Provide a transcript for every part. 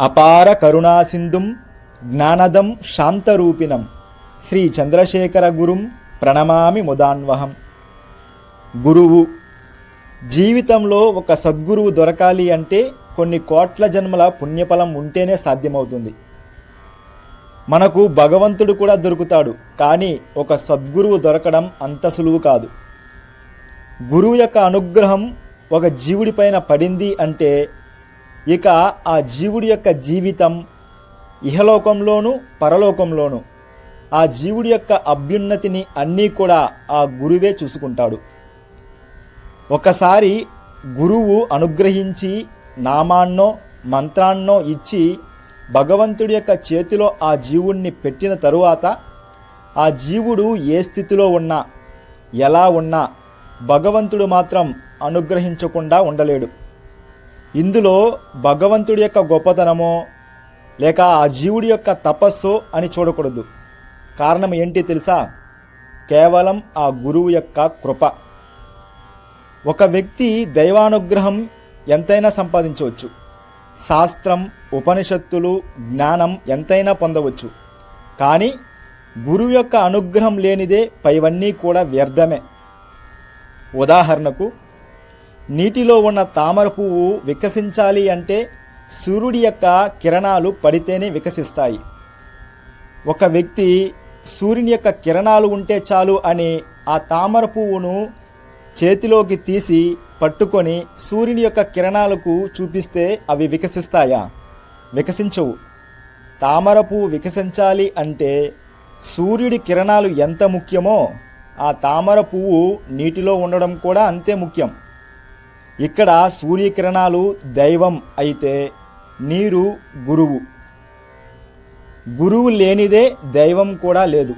అపార కరుణాసింధుం జ్ఞానదం శాంతరూపిణం. శ్రీ చంద్రశేఖర గురుం ప్రణమామి ముదాన్వహం. గురువు జీవితంలో ఒక సద్గురువు దొరకాలి అంటే కొన్ని కోట్ల జన్మల పుణ్యఫలం ఉంటేనే సాధ్యమవుతుంది. మనకు భగవంతుడు కూడా దొరుకుతాడు కానీ ఒక సద్గురువు దొరకడం అంత సులువు కాదు. గురువు యొక్క అనుగ్రహం ఒక జీవుడిపైన పడింది అంటే ఇక ఆ జీవుడి యొక్క జీవితం ఇహలోకంలోను పరలోకంలోనూ. ఆ జీవుడి యొక్క అభ్యున్నతిని అన్నీ కూడా ఆ గురువే చూసుకుంటాడు. ఒకసారి గురువు అనుగ్రహించి నామాన్నో మంత్రాన్నో ఇచ్చి భగవంతుడి యొక్క చేతిలో ఆ జీవుణ్ణి పెట్టిన తరువాత ఆ జీవుడు ఏ స్థితిలో ఉన్నా ఎలా ఉన్నా భగవంతుడు మాత్రం అనుగ్రహించకుండా ఉండలేడు. ఇందులో భగవంతుడి యొక్క గొప్పతనమో లేక ఆ జీవుడి యొక్క తపస్సు అని చూడకూడదు. కారణం ఏంటి తెలుసా? కేవలం ఆ గురువు యొక్క కృప. ఒక వ్యక్తి దైవానుగ్రహం ఎంతైనా సంపాదించవచ్చు. శాస్త్రం ఉపనిషత్తులు జ్ఞానం ఎంతైనా పొందవచ్చు. కానీ గురువు యొక్క అనుగ్రహం లేనిదే పైవన్నీ కూడా వ్యర్థమే. ఉదాహరణకు నీటిలో ఉన్న తామర పువ్వు వికసించాలి అంటే సూర్యుడి యొక్క కిరణాలు పడితేనే వికసిస్తాయి. ఒక వ్యక్తి సూర్యుని యొక్క కిరణాలు ఉంటే చాలు అని ఆ తామర పువ్వును చేతిలోకి తీసి పట్టుకొని సూర్యుని యొక్క కిరణాలకు చూపిస్తే అవి వికసిస్తాయా? వికసించవు. తామర పువ్వు వికసించాలి అంటే సూర్యుడి కిరణాలు ఎంత ముఖ్యమో ఆ తామర పువ్వు నీటిలో ఉండడం కూడా అంతే ముఖ్యం. ఇక్కడ సూర్యకిరణాలు దైవం అయితే నీరు గురువు. గురువు లేనిదే దైవం కూడా లేదు.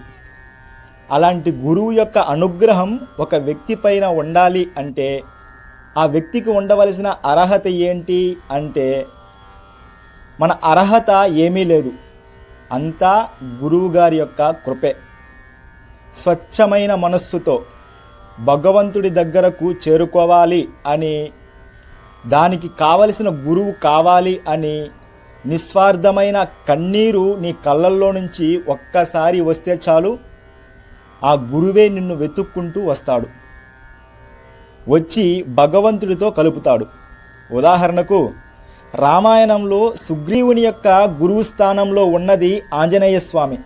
అలాంటి గురువు యొక్క అనుగ్రహం ఒక వ్యక్తి పైన ఉండాలి అంటే ఆ వ్యక్తికి ఉండవలసిన అర్హత ఏంటి అంటే మన అర్హత ఏమీ లేదు. అంతా గురువు గారి యొక్క కృపే. స్వచ్ఛమైన మనస్సుతో భగవంతుడి దగ్గరకు చేరుకోవాలి అని దానికి కావలసిన గురువు కావాలి అని నిస్వార్థమైన కన్నీరు నీ కళ్ళల్లో నుంచి ఒక్కసారి వస్తే చాలు. ఆ గురువే నిన్ను వెతుక్కుంటూ వస్తాడు. వచ్చి భగవంతుడితో కలుపుతాడు. ఉదాహరణకు రామాయణంలో సుగ్రీవుని యొక్క గురువు స్థానంలో ఉన్నది ఆంజనేయ స్వామి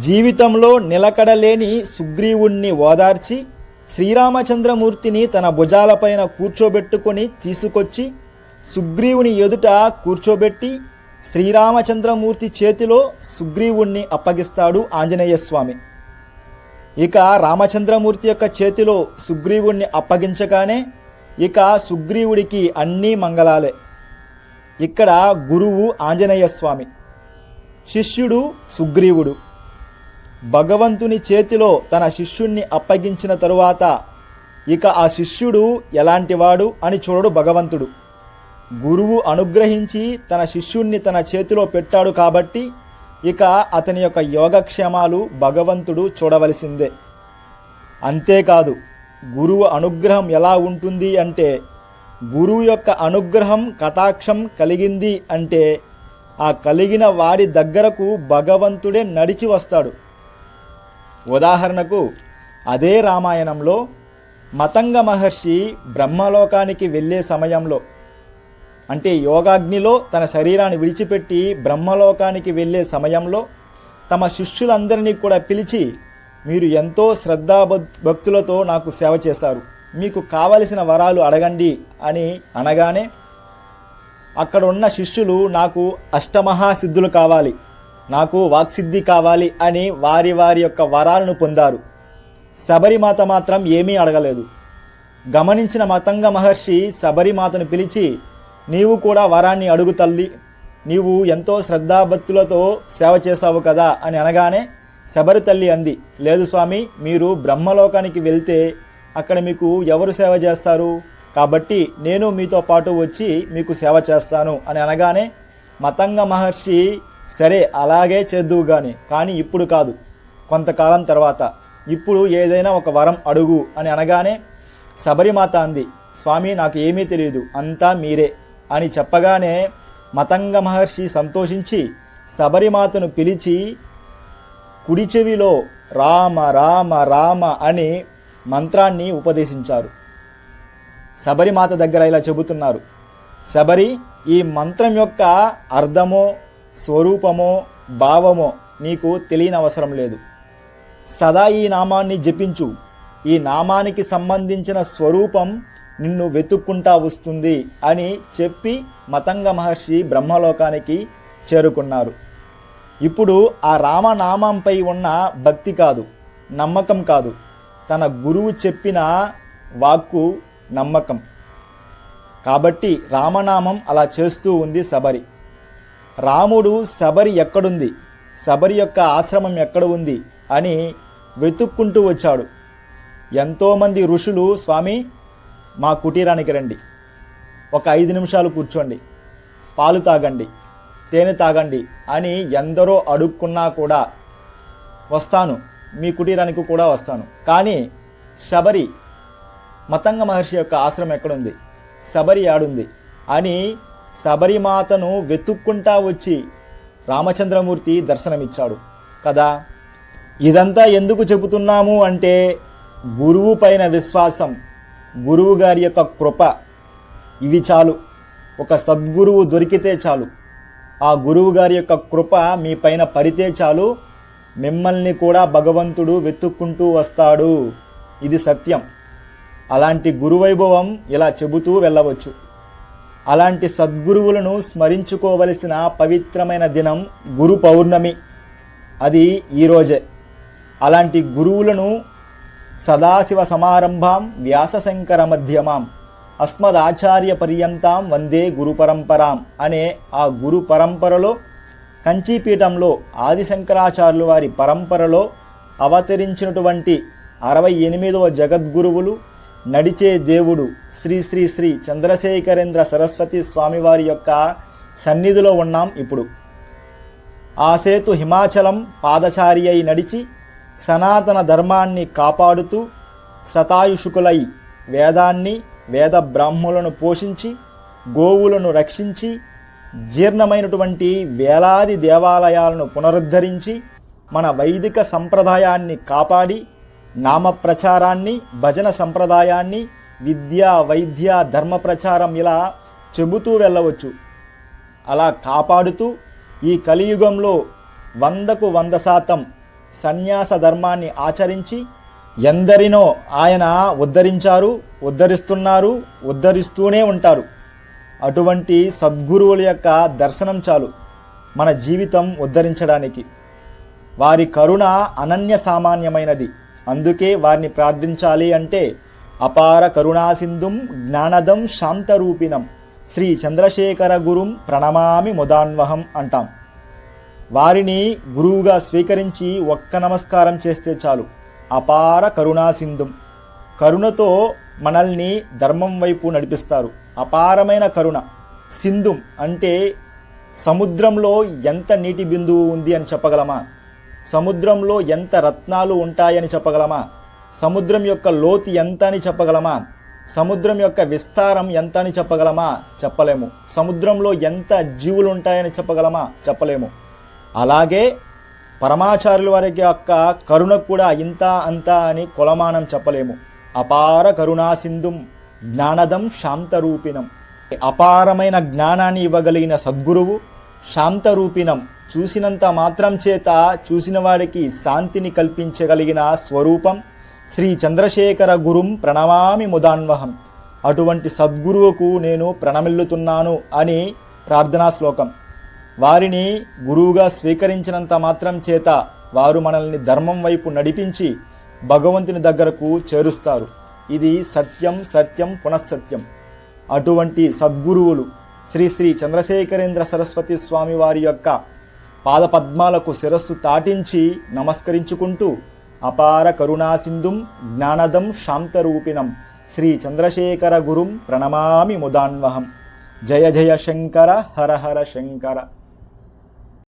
జీవితంలో నిలకడలేని సుగ్రీవుణ్ణి ఓదార్చి శ్రీరామచంద్రమూర్తిని తన భుజాలపైన కూర్చోబెట్టుకొని తీసుకొచ్చి సుగ్రీవుని ఎదుట కూర్చోబెట్టి శ్రీరామచంద్రమూర్తి చేతిలో సుగ్రీవుణ్ణి అప్పగిస్తాడు ఆంజనేయ స్వామి ఇక రామచంద్రమూర్తి యొక్క చేతిలో సుగ్రీవుణ్ణి అప్పగించగానే ఇక సుగ్రీవుడికి అన్నీ మంగళాలే. ఇక్కడ గురువు ఆంజనేయ స్వామి శిష్యుడు సుగ్రీవుడు. భగవంతుని చేతిలో తన శిష్యుణ్ణి అప్పగించిన తరువాత ఇక ఆ శిష్యుడు ఎలాంటివాడు అని చూడడు భగవంతుడు. గురువు అనుగ్రహించి తన శిష్యుణ్ణి తన చేతిలో పెట్టాడు కాబట్టి ఇక అతని యొక్క యోగక్షేమాలు భగవంతుడు చూడవలసిందే. అంతేకాదు గురువు అనుగ్రహం ఎలా ఉంటుంది అంటే గురువు యొక్క అనుగ్రహం కటాక్షం కలిగింది అంటే ఆ కలిగిన వాడి దగ్గరకు భగవంతుడే నడిచి వస్తాడు. ఉదాహరణకు అదే రామాయణంలో మతంగ మహర్షి బ్రహ్మలోకానికి వెళ్ళే సమయంలో అంటే యోగాగ్నిలో తన శరీరాన్ని విడిచిపెట్టి బ్రహ్మలోకానికి వెళ్ళే సమయంలో తమ శిష్యులందరినీ కూడా పిలిచి మీరు ఎంతో శ్రద్ధా భక్తులతో నాకు సేవ చేస్తారు. మీకు కావలసిన వరాలు అడగండి అని అనగానే అక్కడ ఉన్న శిష్యులు నాకు అష్టమహాసిద్ధులు కావాలి. నాకు వాక్సిద్ధి కావాలి అని వారి వారి యొక్క వరాలను పొందారు. శబరిమాత మాత్రం ఏమీ అడగలేదు. గమనించిన మతంగ మహర్షి శబరిమాతను పిలిచి నీవు కూడా వరాన్ని అడుగు తల్లి. నీవు ఎంతో శ్రద్ధాభక్తులతో సేవ చేశావు కదా అని అనగానే శబరి తల్లి అంది లేదు స్వామి మీరు బ్రహ్మలోకానికి వెళ్తే అక్కడ మీకు ఎవరు సేవ చేస్తారు? కాబట్టి నేను మీతో పాటు వచ్చి మీకు సేవ చేస్తాను అని అనగానే మతంగ మహర్షి సరే అలాగే చేద్దువు గాని. కానీ ఇప్పుడు కాదు. కొంతకాలం తర్వాత. ఇప్పుడు ఏదైనా ఒక వరం అడుగు అని అనగానే శబరిమాత అంది స్వామి నాకు ఏమీ తెలియదు అంతా మీరే. అని చెప్పగానే మతంగ మహర్షి సంతోషించి శబరిమాతను పిలిచి కుడి చెవిలో రామ రామ రామ అని మంత్రాన్ని ఉపదేశించారు. శబరిమాత దగ్గర ఇలా చెబుతున్నారు. శబరి ఈ మంత్రం యొక్క అర్థమో స్వరూపమో భావమో నీకు తెలియని అవసరం లేదు. సదా ఈ నామాన్ని జపించు. ఈ నామానికి సంబంధించిన స్వరూపం నిన్ను వెతుక్కుంటా వస్తుంది అని చెప్పి మతంగ మహర్షి బ్రహ్మలోకానికి చేరుకున్నారు. ఇప్పుడు ఆ రామనామంపై ఉన్న భక్తి కాదు నమ్మకం కాదు. తన గురువు చెప్పిన వాక్కు నమ్మకం. కాబట్టి రామనామం అలా చేస్తూ ఉంది శబరి. రాముడు శబరి ఎక్కడుంది? శబరి యొక్క ఆశ్రమం ఎక్కడ ఉంది? అని వెతుక్కుంటూ వచ్చాడు. ఎంతోమంది ఋషులు స్వామి మా కుటీరానికి రండి. ఒక ఐదు నిమిషాలు కూర్చోండి. పాలు తాగండి. తేనె తాగండి అని ఎందరో అడుక్కున్నా కూడా వస్తాను. మీ కుటీరానికి కూడా వస్తాను. కానీ శబరి మతంగ మహర్షి యొక్క ఆశ్రమం ఎక్కడుంది? శబరి ఆడుంది అని శబరిమాతను వెతుక్కుంటా వచ్చి రామచంద్రమూర్తి దర్శనమిచ్చాడు. కదా? ఇదంతా ఎందుకు చెబుతున్నాము అంటే గురువు పైన విశ్వాసం గురువు గారి యొక్క కృప. ఇవి చాలు. ఒక సద్గురువు దొరికితే చాలు. ఆ గురువు గారి యొక్క కృప మీ పైన పడితే చాలు. మిమ్మల్ని కూడా భగవంతుడు వెతుక్కుంటూ వస్తాడు. ఇది సత్యం. అలాంటి గురువైభవం ఇలా చెబుతూ వెళ్ళవచ్చు. అలాంటి సద్గురువులను స్మరించుకోవలసిన పవిత్రమైన దినం గురు పౌర్ణమి. అది ఈరోజే అలాంటి గురువులను సదాశివ సమారంభాం వ్యాసశంకర మధ్యమాం అస్మదాచార్య పర్యంతాం వందే గురు పరంపరాం అనే ఆ గురు పరంపరలో కంచీపీఠంలో ఆదిశంకరాచార్యుల వారి పరంపరలో అవతరించినటువంటి అరవై ఎనిమిదవ జగద్గురువులు నడిచే దేవుడు శ్రీ శ్రీ శ్రీ చంద్రశేఖరేంద్ర సరస్వతి స్వామివారి యొక్క సన్నిధిలో ఉన్నాం ఇప్పుడు. ఆ సేతు హిమాచలం పాదచారి అయి నడిచి సనాతన ధర్మాన్ని కాపాడుతూ శతాయుషుకులై వేదాన్ని వేద బ్రాహ్మణులను పోషించి గోవులను రక్షించి జీర్ణమైనటువంటి వేలాది దేవాలయాలను పునరుద్ధరించి మన వైదిక సంప్రదాయాన్ని కాపాడి నామ ప్రచారాన్ని భజన సంప్రదాయాన్ని విద్య వైద్య ధర్మ ప్రచారం ఇలా చెబుతూ వెళ్ళవచ్చు. అలా కాపాడుతూ ఈ కలియుగంలో వందకు వంద శాతం సన్యాస ధర్మాన్ని ఆచరించి ఎందరినో ఆయన ఉద్ధరించారు ఉద్ధరిస్తున్నారు ఉద్ధరిస్తూనే ఉంటారు. అటువంటి సద్గురువుల యొక్క దర్శనం చాలు మన జీవితం ఉద్ధరించడానికి. వారి కరుణ అనన్య సామాన్యమైనది. అందుకే వారిని ప్రార్థించాలి అంటే అపార కరుణాసింధుం జ్ఞానదం శాంతరూపిణం. శ్రీ చంద్రశేఖర గురుం ప్రణమామి ముదాన్వహం అంటాం. వారిని గురువుగా స్వీకరించి ఒక్క నమస్కారం చేస్తే చాలు. అపార కరుణాసింధుం. కరుణతో మనల్ని ధర్మం వైపు నడిపిస్తారు. అపారమైన కరుణ. సింధుం అంటే సముద్రంలో ఎంత నీటి బిందువు ఉంది అని చెప్పగలమా? సముద్రంలో ఎంత రత్నాలు ఉంటాయని చెప్పగలమా? సముద్రం యొక్క లోతు ఎంత అని చెప్పగలమా? సముద్రం యొక్క విస్తారం ఎంత అని చెప్పగలమా? చెప్పలేము. సముద్రంలో ఎంత జీవులు ఉంటాయని చెప్పగలమా? చెప్పలేము. అలాగే పరమాచార్యుల వారి యొక్క కరుణ కూడా ఇంత అంత అని కొలమానం చెప్పలేము. అపార కరుణాసింధుం జ్ఞానదం శాంతరూపిణం. అపారమైన జ్ఞానాన్ని ఇవ్వగలిగిన సద్గురువు శాంతరూపిణం. చూసినంత మాత్రం చేత చూసిన వాడికి శాంతిని కల్పించగలిగిన స్వరూపం శ్రీ చంద్రశేఖర గురుం ప్రణమామి ముదాన్వహం. అటువంటి సద్గురువుకు నేను ప్రణమిల్లుతున్నాను అని ప్రార్థనా శ్లోకం. వారిని గురువుగా స్వీకరించినంత మాత్రం చేత వారు మనల్ని ధర్మం వైపు నడిపించి భగవంతుని దగ్గరకు చేరుస్తారు. ఇది సత్యం సత్యం పునఃసత్యం. అటువంటి సద్గురువులు శ్రీ శ్రీ చంద్రశేఖరేంద్ర సరస్వతి స్వామి వారి యొక్క పాదపద్మాలకు శిరస్సు తాటించి నమస్కరించుకుంటూ అపార కరుణాసింధుం జ్ఞానదం శాంతరూపిణం శ్రీ చంద్రశేఖర గురుం ప్రణమామి ముదాన్వహం. జయ జయ శంకర హర హర శంకర.